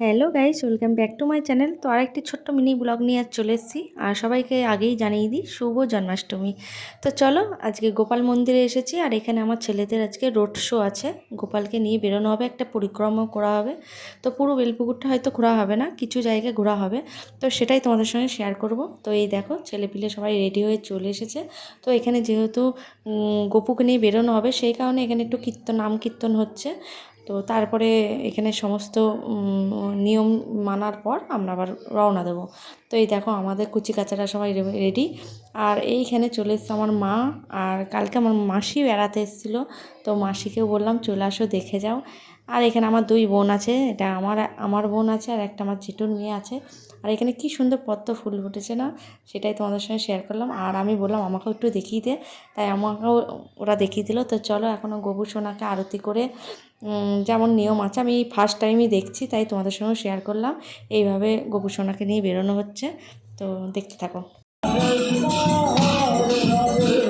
Hello guys, welcome back to my channel. তো আরেকটি ছোট্ট মিনি ব্লগ নিয়ে আজ চলে এসেছি। আর সবাইকে আগেই জানিয়ে দিই, শুভ জন্মাষ্টমী। তো চলো, আজকে গোপাল মন্দিরে এসেছি আর এখানে আমার ছেলেদের আজকে রোড শো আছে। গোপালকে নিয়ে বেরোনো হবে, একটা পরিক্রমা করা হবে। তো পুরো বেলপুকুরটা হয়তো ঘোরা হবে না, কিছু জায়গায় ঘোরা হবে। তো সেটাই তোমাদের সঙ্গে শেয়ার করব। তো এই দেখো, ছেলেপিলে সবাই রেডি হয়ে চলে এসেছে। তো এখানে যেহেতু গপুকে নিয়ে বেরোনো হবে, সেই কারণে এখানে একটু কীর্তন, নাম কীর্তন হচ্ছে। তো তারপরে এখানে সমস্ত নিয়ম মানার পর আমরা আবার রওনা দেবো। তো এই দেখো আমাদের কুচি কাচারা সবাই রেডি আর এইখানে চলে এসছে আমার মা। আর কালকে আমার মাসি বেড়াতে এসেছিল। তো মাসিকেও বললাম, চলে আসো, দেখে যাও। আর এখানে আমার দুই বোন আছে। এটা আমার আমার বোন আছে আর একটা আমার জেঠুর মেয়ে আছে। আর এখানে কি সুন্দর পদ্ম ফুল ফুটেছে না? সেটাই তোমাদের সঙ্গে শেয়ার করলাম। আর আমি বললাম, আমাকেও একটু দেখিয়ে দে। তাই আমাকেও ওরা দেখিয়ে দিল। তো চলো এখনও গবু সোনাকে আরতি করে যেমন নিয়ম আছে, আমি ফার্স্ট টাইমই দেখছি, তাই তোমাদের সঙ্গে শেয়ার করলাম। এইভাবে গবু সোনাকে নিয়ে বেরোনো হচ্ছে। তো দেখতে থাকো। তো চলো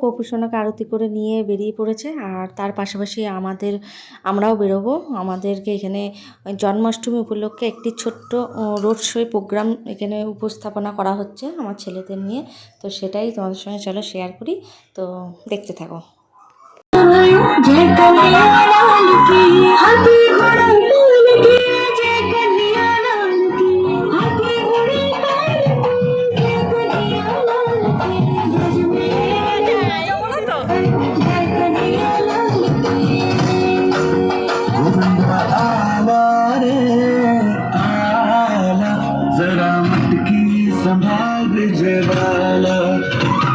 গপু সোনাকে আরতি করে নিয়ে বেরিয়ে পড়েছে আর তার পাশাপাশি আমাদের আমরাও বেরোবো আমাদেরকে এখানে জন্মাষ্টমী উপলক্ষে একটি ছোট্ট রোড শোয়ে প্রোগ্রাম এখানে উপস্থাপনা করা হচ্ছে আমার ছেলেদের নিয়ে তো সেটাই তোমাদের সঙ্গে চলো শেয়ার করি তো দেখতে থাকো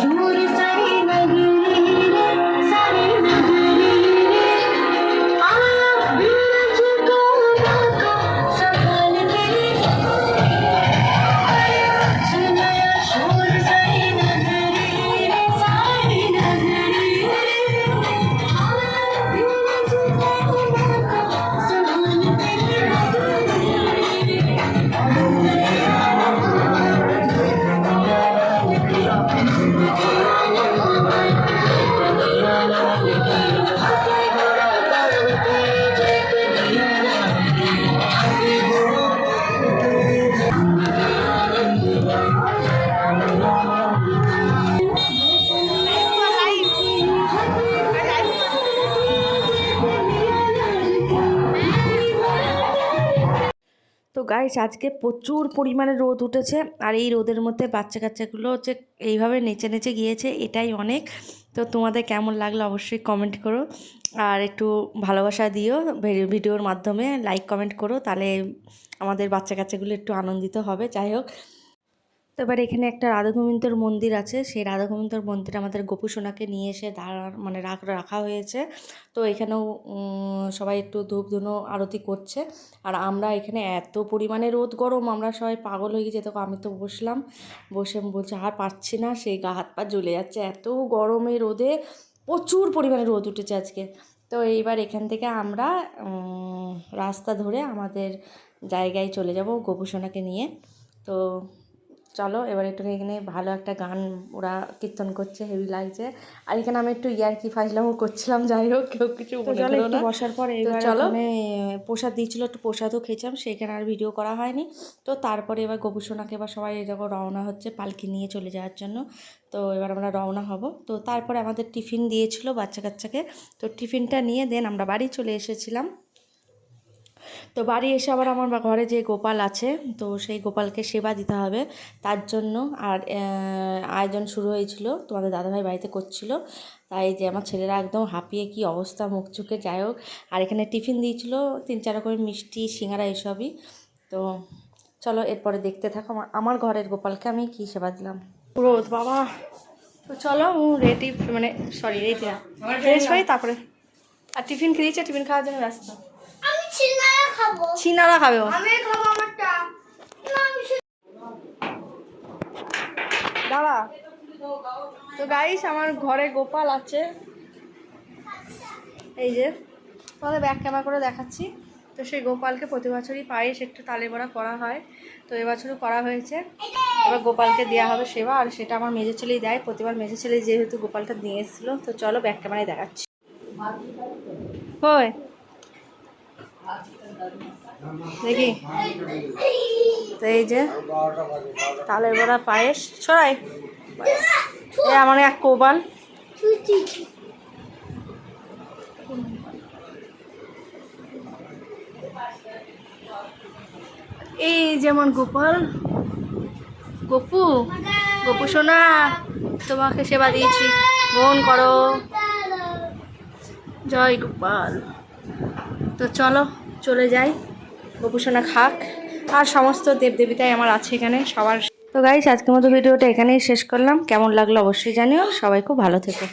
Sure. গাইস, আজকে প্রচুর পরিমাণে রোদ উঠেছে আর এই রোদের মধ্যে বাচ্চা কাচ্চাগুলো হচ্ছে এইভাবে নেচে নেচে গিয়েছে, এটাই অনেক। তো তোমাদের কেমন লাগল অবশ্যই কমেন্ট করো। আর একটু ভালোবাসা দিও ভিডিওর মাধ্যমে লাইক কমেন্ট করো, তাহলে আমাদের বাচ্চা কাচ্চাগুলো একটু আনন্দিত হবে। যাই হোক তো এবার এখানে একটা রাধা গোবিন্দর মন্দির আছে। সেই রাধা গোবিন্দর মন্দিরে আমাদের গোপু সোনাকে নিয়ে এসে দাঁড়া মানে রাখ, রাখা হয়েছে। তো এখানেও সবাই একটু ধূপ ধুনো আরতি করছে। আর আমরা এখানে এত পরিমাণে রোদ গরম, আমরা সবাই পাগল হয়ে গেছি। তখন আমি তো বসলাম, বসে বলছি, আর পারছি না। সেই গা, হাত, পা জ্বলে যাচ্ছে। এত গরমে রোদে প্রচুর পরিমাণে রোদ উঠেছে আজকে। তো এইবার এখান থেকে আমরা রাস্তা ধরে আমাদের জায়গায় চলে যাব গোপুসোনাকে নিয়ে। তো চলো এবার একটু এখানে ভালো একটা গান ওরা কীর্তন করছে হেভি লাগছে। আর এখানে আমি একটু ইয়ার্কি ফাজলামও করছিলাম যাই হোক কেউ কিছু চলো একটু বসার পর এবার চলো। প্রসাদ দিয়েছিল একটু প্রসাদও খেয়েছিলাম সেখানে আর ভিডিও করা হয়নি। তো তারপরে এবার গোপুসোনাকে এবার সবাই এরকম রওনা হচ্ছে পালকি নিয়ে চলে যাওয়ার জন্য। তো এবার আমরা রওনা হব। তো তারপরে আমাদের টিফিন দিয়েছিল বাচ্চা কাচ্চাকে তো টিফিনটা নিয়ে দেন আমরা বাড়ি চলে এসেছিলাম। তো বাড়ি এসে আবার আমার বা- ঘরে যে গোপাল আছে তো সেই গোপালকে সেবা দিতে হবে। তার জন্য আর আয়োজন শুরু হয়েছিল। তোমাদের দাদাভাই বাড়িতে করছিল। তাই যে আমার ছেলেরা একদম হাঁপিয়ে কি অবস্থা মুখ চোখে যাই হোক। আর এখানে টিফিন দিয়েছিল তিন চার রকমের মিষ্টি সিঙ্গারা এসবই। তো চলো এরপরে দেখতে থাকো আমার- ঘরের গোপালকে আমি কি সেবা দিলাম। রোদ বাবা। তো চলো রেডি মানে সরি রেডি না। ফ্রেশ হই তারপরে। আর টিফিন খেয়েছে টিফিন খাওয়ার জন্য ব্যস্ত। খাব। সিনারা খাবে ও। আমি খাব আমারটা। দাঁড়া। তো গাইস আমার ঘরে গোপাল আছে। এই যে তোমাদের ব্যাক ক্যামেরা করে দেখাচ্ছি। তো সেই গোপালকে প্রতি বছরই পায়েস একটু তালে বড়া করা হয়। তো এবছরও করা হয়েছে। এবার গোপালকে দেওয়া হবে সেবা আর সেটা আমার মেজে ছেলেই দেয়। প্রতিবার মেজে ছেলে যেহেতু গোপালটা নিয়ে এসেছিল তো চলো ব্যাক ক্যামেরায় দেখাচ্ছি। কই দেখি। তো এই যে, তালের বড়া পায়েস। এ আমার এক কোবাল। এই যেমন গোপাল। গপু গপু সোনা, তোমাকে সেবা দিয়েছি। গ্রহণ করো। জয় গোপাল। তো চলো, চলে যাই। গপুসনা খাক। আর সমস্ত দেবদেবীতাই আমার আছে এখানে, সবার। তো গাইস আজকের মতো ভিডিওটা এখানেই শেষ করলাম। কেমন লাগল অবশ্যই জানিও। সবাই খুব ভালো থেকো।